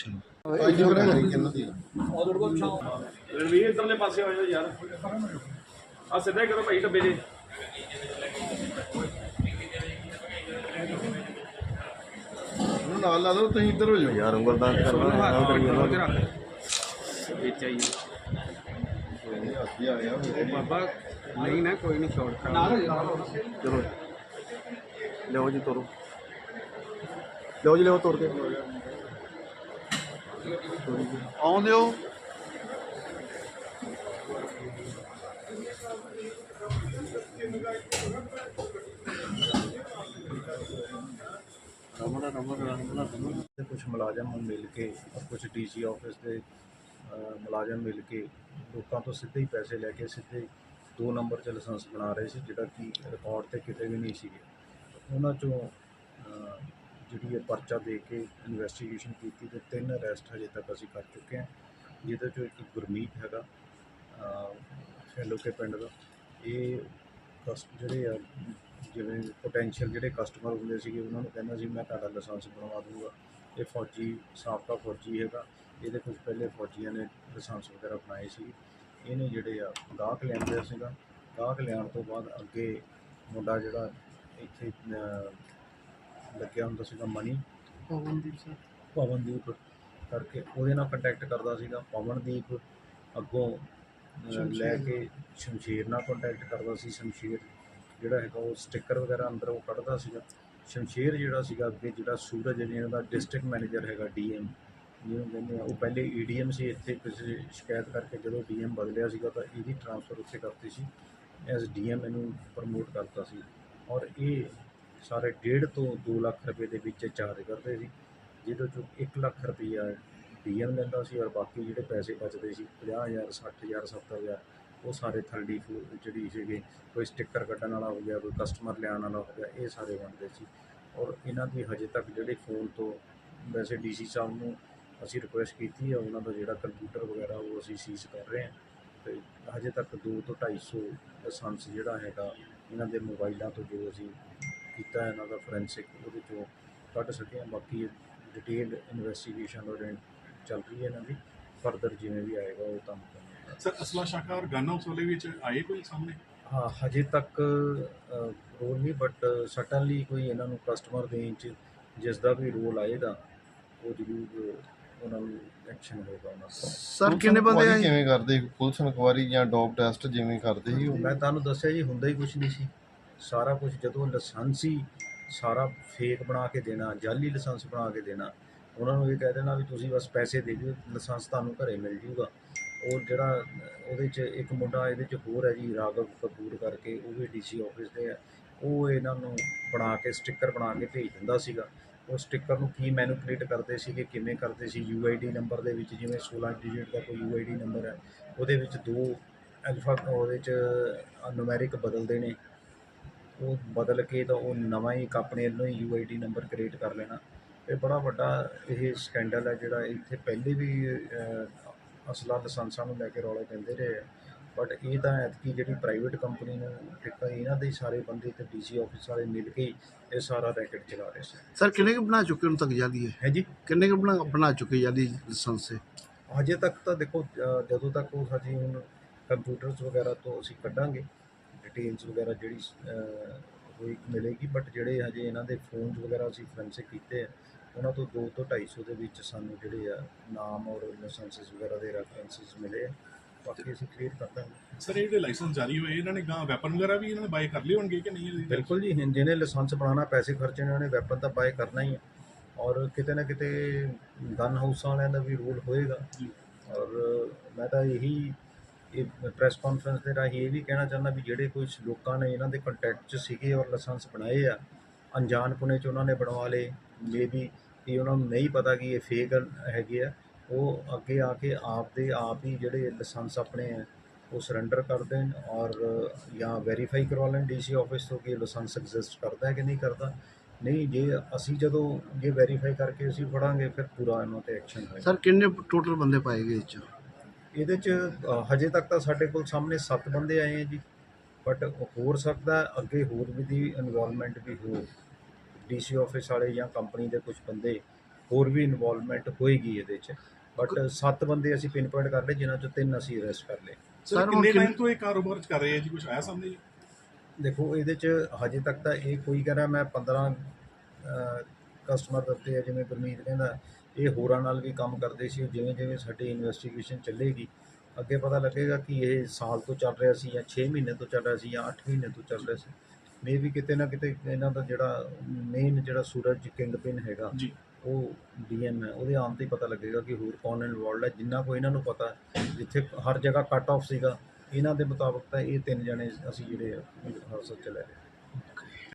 ਯਾਰ ਅੱਜ ਬਰੇ ਕਿੰਨਾ ਦੀ ਰਣਵੀਰ ਇਧਰਲੇ ਪਾਸੇ ਹੋ ਜਾਓ ਯਾਰ। ਆ ਸਿੱਧਾ ਹੀ ਕਰੋ ਭਾਈ ਡੱਬੇ ਦੇ ਉਹਨੂੰ ਨਾਲ ਲਾ ਲਓ ਤੁਸੀਂ ਇੱਧਰ ਹੋ ਜਾਓ। ਯਾਰ ਉਂਗਲਦਾਨ ਕਰਨਾ ਵਿੱਚ ਆਈ ਕੋਈ ਨਹੀਂ ਹੱਥੀ ਆ ਗਿਆ ਬਾਬਾ ਨਹੀਂ ਨਾ ਕੋਈ ਨਹੀਂ ਛੋੜ ਕਰ ਚਲੋ। ਲਿਓ ਜੀ ਤੋਰੋ। ਲਿਓ ਜੀ ਲਿਓ ਤੋੜ ਕੇ। ਆਉਂਦੇ ਹੋ। ਰਮਣਾ ਰਮਣਾ ਰਮਣਾ ਰਮਣਾ ਤੇ ਕੁਝ ਮੁਲਾਜ਼ਮ ਮਿਲ ਕੇ ਕੁਝ ਡੀਸੀ ਆਫਿਸ ਦੇ ਮੁਲਾਜ਼ਮ ਮਿਲ ਕੇ ਲੋਕਾਂ ਤੋਂ ਸਿੱਧੇ ਹੀ ਪੈਸੇ ਲੈ ਕੇ ਸਿੱਧੇ ਦੋ ਨੰਬਰ 'ਚ ਲਾਇਸੈਂਸ ਬਣਾ ਰਹੇ ਸੀ ਜਿਹੜਾ ਕਿ ਰਿਕਾਰਡ ਤੇ ਕਿਤੇ ਵੀ ਨਹੀਂ ਸੀਗੇ। ਉਹਨਾਂ 'ਚੋਂ ਜਿਹੜੀ ਹੈ ਪਰਚਾ ਦੇ ਕੇ ਇਨਵੈਸਟੀਗੇਸ਼ਨ ਕੀਤੀ ਤੇ ਤਿੰਨ ਅਰੈਸਟ ਹਜੇ ਤੱਕ ਅਸੀਂ ਕਰ ਚੁੱਕੇ ਹਾਂ। ਜਿਹਦੇ 'ਚੋਂ ਇੱਕ ਗੁਰਮੀਤ ਹੈਗਾ ਫੈਲੋ ਕੇ ਪਿੰਡ ਦਾ। ਇਹ ਕਸ ਜਿਹੜੇ ਆ, ਜਿਵੇਂ ਪੋਟੈਂਸ਼ੀਅਲ ਜਿਹੜੇ ਕਸਟਮਰ ਹੁੰਦੇ ਸੀਗੇ, ਉਹਨਾਂ ਨੂੰ ਕਹਿੰਦਾ ਸੀ, ਮੈਂ ਤੁਹਾਡਾ ਲਾਇਸੈਂਸ ਬਣਵਾ ਦੂੰਗਾ ਇਹ ਫੌਜੀ, ਸਾਬਕਾ ਫੌਜੀ ਹੈਗਾ। ਇਹਦੇ ਕੁਝ ਪਹਿਲੇ ਫੌਜੀਆਂ ਨੇ ਲਾਇਸੈਂਸ ਵਗੈਰਾ ਬਣਾਏ ਸੀ। ਇਹਨੇ ਜਿਹੜੇ ਆ, ਗਾਹਕ ਲਿਆਂਦੇ ਸੀਗਾ। ਗਾਹਕ ਲਿਆਉਣ ਤੋਂ ਬਾਅਦ ਅੱਗੇ ਮੁੰਡਾ ਜਿਹੜਾ ਇੱਥੇ ਲੱਗਿਆ ਹੁੰਦਾ ਸੀਗਾ ਮਨੀ। ਪਵਨਦੀਪ ਸਰ। ਪਵਨਦੀਪ ਕਰਕੇ ਉਹਦੇ ਨਾਲ ਕੰਟੈਕਟ ਕਰਦਾ ਸੀਗਾ। ਪਵਨਦੀਪ ਅੱਗੋਂ ਅਹ, ਲੈ ਕੇ ਸ਼ਮਸ਼ੀਰ ਨਾਲ ਕੰਟੈਕਟ ਕਰਦਾ ਸੀ ਸ਼ਮਸ਼ੀਰ। ਜਿਹੜਾ ਹੈਗਾ ਉਹ ਸਟicker ਵਗੈਰਾ ਅੰਦਰ ਉਹ ਕੱਢਦਾ ਸੀਗਾ। ਸ਼ਮਸ਼ੀਰ ਜਿਹੜਾ ਸੀਗਾ ਅੱਗੇ ਜਿਹੜਾ ਸੂਰਜ ਜਿਹਨਾਂ ਦਾ ਡਿਸਟ੍ਰਿਕਟ ਮੈਨੇਜਰ ਹੈਗਾ ਡੀਐਮ ਜਿਹਨੂੰ ਕਹਿੰਦੇ ਆ ਉਹ ਪਹਿਲੇ ਈਡੀਐਮ ਸੀ। ਇੱਥੇ ਕਿਸੇ ਸ਼ਿਕਾਇਤ ਕਰਕੇ ਜਦੋਂ ਡੀਐਮ ਬਦਲਿਆ ਸੀਗਾ ਤਾਂ ਇਹਦੀ ਟ੍ਰਾਂਸਫਰ ਉੱਥੇ ਕਰਤੀ ਸੀ। ਐਸ ਡੀਐਮ ਇਹਨੂੰ ਪ੍ਰਮੋਟ ਕਰਤਾ ਸੀ। ਔਰ ਇਹ ਸਾਰੇ ਡੇਢ ਤੋਂ 2 ਲੱਖ ਰੁਪਏ ਦੇ ਵਿੱਚ ਚਾਰਜ ਕਰਦੇ ਸੀ, ਜਿਹਦੇ ਚੋਂ 1 ਲੱਖ ਰੁਪਈਆ ਡੀਐਮ ਲੈਂਦਾ ਸੀ ਔਰ ਬਾਕੀ ਜਿਹੜੇ ਪੈਸੇ ਬਚਦੇ ਸੀ 50000 60000 70000 ਉਹ ਸਾਰੇ ਥਰਡੀ ਜਿਹੜੀ ਸੀਗੇ, ਕੋਈ ਸਟicker ਕੱਢਣ ਵਾਲਾ ਹੋ ਗਿਆ, ਕੋਈ ਕਸਟਮਰ ਲਿਆਉਣ ਵਾਲਾ ਹੋ ਗਿਆ, ਇਹ ਸਾਰੇ ਬਣਦੇ ਸੀ। ਔਰ ਇਹਨਾਂ ਦੀ ਹਜੇ ਤੱਕ ਜਿਹੜੇ ਫੋਨ ਤੋਂ ਵੈਸੇ ਡੀਸੀ ਸਾਹਿਬ ਨੂੰ ਅਸੀਂ ਰਿਕੁਐਸਟ ਕੀਤੀ ਹੈ ਉਹਨਾਂ ਦਾ ਜਿਹੜਾ ਕੰਪਿਊਟਰ ਵਗੈਰਾ ਉਹ ਅਸੀਂ ਸੀਜ਼ ਕਰ ਰਹੇ ਹਾਂ। ਤੇ ਹਜੇ ਤੱਕ 2 ਤੋਂ 250 ਲਾਇਸੈਂਸ ਜਿਹੜਾ ਹੈਗਾ, ਇਹਨਾਂ ਦੇ ਮੋਬਾਈਲਾਂ ਤੋਂ ਜੋ ਅਸੀਂ ਕੀਤਾ ਇਹਨਾਂ ਦਾ ਫੋਰੈਂਸਿਕ ਉਹਦੇ ਚੋਂ ਕੱਢ ਸਕੇ ਬਾਕੀ ਡਿਟੇਲ ਇਨਵੈਸਟੀਗੇਸ਼ਨ ਔਰ ਚੱਲ ਰਹੀ ਹੈ ਇਹਨਾਂ ਦੀ ਫਰਦਰ ਜਿਵੇਂ ਵੀ ਆਏਗਾ ਉਹ ਤੁਹਾਨੂੰ। ਸਰ ਅਸਲਾ ਸ਼ਾਖਾ ਔਰ ਗਨ ਵਾਲੇ ਵਿੱਚ ਆਏ ਕੋਈ ਸਾਹਮਣੇ? ਹਾਂ ਹਜੇ ਤੱਕ ਰੋਲ ਨਹੀਂ ਬਟ ਸਟਨਲੀ ਕੋਈ ਇਹਨਾਂ ਨੂੰ ਕਸਟਮਰ ਦੇਣ ਚ ਜਿਸ ਦਾ ਵੀ ਰੋਲ ਆਏਗਾ ਉਹ ਜ਼ਰੂਰ ਉਹਨਾਂ ਨੂੰ ਐਕਸ਼ਨ ਹੋਏਗਾ ਉਹਨਾਂ ਸਰ ਕਿੰਨੇ ਬੰਦੇ ਆਏ? ਕਿਵੇਂ ਕਰਦੇ? ਪੁਲਿਸ ਇਨਕੁਆਰੀ ਜਾਂ ਡੋਪ ਟੈਸਟ ਜਿਵੇਂ ਕਰਦੇ ਸੀ ਮੈਂ ਤੁਹਾਨੂੰ ਦੱਸਿਆ ਜੀ ਹੁੰਦਾ ਹੀ ਕੁਝ ਨਹੀਂ ਸੀ। ਸਾਰਾ ਕੁਝ ਜਦੋਂ ਲਾਇਸੈਂਸ ਹੀ ਸਾਰਾ ਫੇਕ ਬਣਾ ਕੇ ਦੇਣਾ, ਜਾਲੀ ਲਾਇਸੈਂਸ ਬਣਾ ਕੇ ਦੇਣਾ, ਉਹਨਾਂ ਨੂੰ ਇਹ ਕਹਿ ਦੇਣਾ ਵੀ ਤੁਸੀਂ ਬਸ ਪੈਸੇ ਦੇ ਦਿਓ, ਲਾਇਸੈਂਸ ਤੁਹਾਨੂੰ ਘਰੇ ਮਿਲ ਜੂਗਾ। ਉਹ ਜਿਹੜਾ ਉਹਦੇ 'ਚ ਇੱਕ ਮੁੰਡਾ ਇਹਦੇ 'ਚ ਹੋਰ ਹੈ ਜੀ, ਰਾਘਵ ਕਪੂਰ ਕਰਕੇ, ਉਹ ਵੀ ਡੀਸੀ ਆਫਿਸ ਦੇ ਹੈ ਉਹ ਇਹਨਾਂ ਨੂੰ ਬਣਾ ਕੇ ਸਟicker ਬਣਾ ਕੇ ਭੇਜ ਦਿੰਦਾ ਸੀਗਾ। ਉਹ ਸਟicker ਨੂੰ ਕੀ ਮੈਨੂਪਲੇਟ ਕਰਦੇ ਸੀਗੇ, ਕਿਵੇਂ ਕਰਦੇ ਸੀ ਯੂਆਈਡੀ ਨੰਬਰ ਦੇ ਵਿੱਚ ਜਿਵੇਂ 16 ਡਿਜਿਟ ਦਾ ਕੋਈ ਯੂਆਈਡੀ ਨੰਬਰ ਹੈ, ਉਹਦੇ ਵਿੱਚ ਦੋ ਅਲਫਾ, ਉਹਦੇ 'ਚ ਨੂਮੈਰਿਕ ਬਦਲਦੇ ਨੇ। ਉਹ ਬਦਲ ਕੇ ਤਾਂ ਉਹ ਨਵਾਂ ਹੀ ਇੱਕ ਆਪਣੇ ਵੱਲੋਂ ਹੀ ਯੂਆਈਡੀ ਨੰਬਰ ਕ੍ਰੀਏਟ ਕਰ ਲੈਣਾ। ਇਹ ਬੜਾ ਵੱਡਾ ਇਹ ਸਕੈਂਡਲ ਹੈ ਜਿਹੜਾ ਇੱਥੇ ਪਹਿਲੇ ਵੀ ਅਸਲਾ ਲਾਇਸੈਂਸਾਂ ਨੂੰ ਲੈ ਕੇ ਰੌਲੇ ਪੈਂਦੇ ਰਹੇ ਆ। ਬਟ ਇਹ ਤਾਂ ਐਤਕੀ ਜਿਹੜੀ ਪ੍ਰਾਈਵੇਟ ਕੰਪਨੀ ਨੂੰ ਠੇਕਾ ਇਹਨਾਂ ਦੇ ਸਾਰੇ ਬੰਦੇ ਤੇ ਡੀਸੀ ਆਫਿਸ ਵਾਲੇ ਮਿਲ ਕੇ ਇਹ ਸਾਰਾ ਰੈਕਟ ਚਲਾ ਰਹੇ ਸੀ। ਸਰ ਕਿੰਨੇ ਕੁ ਬਣਾ ਚੁੱਕੇ ਹੁਣ ਤੱਕ ਜਾਲੀ ਹੈ ਹੈ ਜੀ? ਕਿੰਨੇ ਕੁ ਬਣਾ ਬਣਾ ਚੁੱਕੇ ਜਾਲੀ ਲਾਇਸੈਂਸ ਹਜੇ ਤੱਕ ਤਾਂ ਦੇਖੋ ਜਦੋਂ ਤੱਕ ਉਹ ਸਾਡੀ ਹੁਣ ਕੰਪਿਊਟਰਸ ਵਗੈਰਾ ਤੋਂ ਅਸੀਂ ਕੱਢਾਂਗੇ ਡਿਟੇਲਸ ਵਗੈਰਾ ਜਿਹੜੀ ਹੋਈ ਮਿਲੇਗੀ ਬਟ ਜਿਹੜੇ ਹਜੇ ਇਹਨਾਂ ਦੇ ਫੋਨਸ ਵਗੈਰਾ ਅਸੀਂ ਫੋਰੈਂਸਿਕ ਕੀਤੇ ਆ ਉਹਨਾਂ ਤੋਂ 2 ਤੋਂ 250 ਦੇ ਵਿੱਚ ਸਾਨੂੰ ਜਿਹੜੇ ਆ ਨਾਮ ਔਰ ਲਾਇਸੈਂਸਸ ਵਗੈਰਾ ਦੇ ਰੈਫਰੈਂਸਸ ਮਿਲੇ ਆ। ਬਾਕੀ ਅਸੀਂ ਕਲੀਅਰ ਕਰ ਦਾਂਗੇ। ਸਰ ਇਹ ਜਿਹੜੇ ਲਾਇਸੈਂਸ ਜਾਰੀ ਹੋਏ ਇਹਨਾਂ ਨੇ ਗਾਂ ਵੈਪਨ ਵਗੈਰਾ ਵੀ ਇਹਨਾਂ ਨੇ ਬਾਈ ਕਰ ਲਏ ਹੋਣਗੇ ਕਿ ਨਹੀਂ? ਬਿਲਕੁਲ ਜੀ ਜਿਹਨੇ ਲਾਇਸੈਂਸ ਬਣਾਉਣਾ ਪੈਸੇ ਖਰਚਣੇ ਉਹਨਾਂ ਨੇ ਵੈਪਨ ਤਾਂ ਬਾਏ ਕਰਨਾ ਹੀ ਹੈ ਔਰ ਕਿਤੇ ਨਾ ਕਿਤੇ ਗਨ ਹਾਊਸਾਂ ਵਾਲਿਆਂ ਦਾ ਵੀ ਰੋਲ ਹੋਏਗਾ। ਔਰ ਮੈਂ ਤਾਂ ਇਹੀ ਇਹ ਪ੍ਰੈਸ ਕਾਨਫਰੰਸ ਦੇ ਰਾਹੀਂ ਇਹ ਵੀ ਕਹਿਣਾ ਚਾਹੁੰਦਾ ਵੀ ਜਿਹੜੇ ਕੋਈ ਲੋਕਾਂ ਨੇ ਇਹਨਾਂ ਦੇ ਕੰਟੈਕਟ 'ਚ ਸੀਗੇ ਔਰ ਲਾਇਸੈਂਸ ਬਣਾਏ ਆ ਅਣਜਾਣਪੁਣੇ 'ਚ ਉਹਨਾਂ ਨੇ ਬਣਵਾ ਲਏ ਮੇਬੀ ਕਿ ਉਹਨਾਂ ਨੂੰ ਨਹੀਂ ਪਤਾ ਕਿ ਇਹ ਫੇਕ ਹੈਗੇ ਆ, ਉਹ ਅੱਗੇ ਆ ਕੇ ਆਪ ਦੇ ਆਪ ਹੀ ਜਿਹੜੇ ਲਾਇਸੈਂਸ ਆਪਣੇ ਆ, ਉਹ ਸਰੈਂਡਰ ਕਰ ਦੇਣ ਔਰ ਜਾਂ ਵੈਰੀਫਾਈ ਕਰਵਾ ਲੈਣ ਡੀਸੀ ਆਫਿਸ ਤੋਂ ਕਿ ਲਾਇਸੈਂਸ ਐਗਜ਼ਿਸਟ ਕਰਦਾ ਹੈ ਕਿ ਨਹੀਂ ਕਰਦਾ। ਨਹੀਂ, ਜੇ ਅਸੀਂ ਜਦੋਂ ਇਹ ਵੈਰੀਫਾਈ ਕਰਕੇ ਅਸੀਂ ਫੜਾਂਗੇ, ਫਿਰ ਪੂਰਾ ਇਹਨਾਂ ਤੇ ਐਕਸ਼ਨ ਹੋਏਗਾ। ਸਰ ਕਿੰਨੇ ਟੋਟਲ ਬੰਦੇ ਪਾਏ ਗਏ ਇਹ 'ਚ? ਇਹਦੇ ਚ ਹਜੇ ਤੱਕ ਤਾਂ ਸਾਡੇ ਕੋਲ ਸਾਹਮਣੇ 7 ਬੰਦੇ ਆਏ ਹੈ ਜੀ। ਬਟ ਹੋਰ ਸਕਦਾ ਅੱਗੇ ਹੋਰ ਵੀ ਦੀ ਇਨਵੋਲਵਮੈਂਟ ਵੀ ਹੋ। ਡੀਸੀ ਆਫਿਸ ਵਾਲੇ ਜਾਂ ਕੰਪਨੀ ਦੇ ਕੁਝ ਬੰਦੇ ਹੋਰ ਵੀ ਇਨਵੋਲਵਮੈਂਟ ਹੋਏਗੀ ਇਹਦੇ ਚ। ਬਟ 7 ਬੰਦੇ ਅਸੀਂ ਪਿਨ ਪੁਆਇੰਟ ਕਰ ਲਏ ਜਿਨ੍ਹਾਂ ਚੋਂ ਤਿੰਨ ਅਸੀਂ ਅਰੈਸਟ ਕਰ ਲਏ। ਸਰ ਕਿੰਨੇ ਟਾਈਮ ਤੋਂ ਇਹ ਕਾਰੋਬਾਰ ਚ ਕਰ ਰਹੇ ਆ ਜੀ? ਕੁਝ ਆਇਆ ਸਾਹਮਣੇ? ਜੀ ਦੇਖੋ ਇਹਦੇ ਚ ਹਜੇ ਤੱਕ ਤਾਂ ਇਹ ਕੋਈ ਕਹਿ ਰਿਹਾ ਮੈਂ 15 ਕਸਟਮਰ ਦਿੱਤੇ ਆ ਜਿਵੇਂ ਗੁਰਮੀਤ ਕਹਿੰਦਾ ਇਹ ਹੋਰਾਂ ਨਾਲ ਵੀ ਕੰਮ ਕਰਦੇ ਸੀ ਜਿਵੇਂ ਜਿਵੇਂ ਸਾਡੀ ਇਨਵੈਸਟੀਗੇਸ਼ਨ ਚੱਲੇਗੀ ਅੱਗੇ ਪਤਾ ਲੱਗੇਗਾ ਕਿ ਇਹ ਸਾਲ ਤੋਂ ਚੱਲ ਰਿਹਾ ਸੀ ਜਾਂ 6 ਮਹੀਨੇ ਤੋਂ ਚੱਲ ਰਿਹਾ ਸੀ ਜਾਂ 8 ਮਹੀਨੇ ਤੋਂ ਚੱਲ ਰਿਹਾ ਸੀ। ਮੇ ਵੀ ਕਿਤੇ ਨਾ ਕਿਤੇ ਇਹਨਾਂ ਦਾ ਜਿਹੜਾ ਮੇਨ ਜਿਹੜਾ ਸੂਰਜ ਕਿੰਗ ਪਿਨ ਹੈਗਾ ਜੀ। ਉਹ ਡੀਐਮ ਹੈ। ਉਹਦੇ ਆਉਣ ਤੇ ਪਤਾ ਲੱਗੇਗਾ ਕਿ ਹੋਰ ਕੌਣ ਇਨਵੋਲਡ ਹੈ। ਜਿੰਨਾ ਕੋ ਇਹਨਾਂ ਨੂੰ ਪਤਾ ਜਿੱਥੇ ਹਰ ਜਗ੍ਹਾ ਕੱਟ ਆਫ ਸੀਗਾ ਇਹਨਾਂ ਦੇ ਮੁਤਾਬਕ ਤਾਂ ਇਹ ਤਿੰਨ ਜਣੇ ਅਸੀਂ ਜਿਹੜੇ ਹਿਰਾਸਤ ਚ ਲੈ ਰਹੇ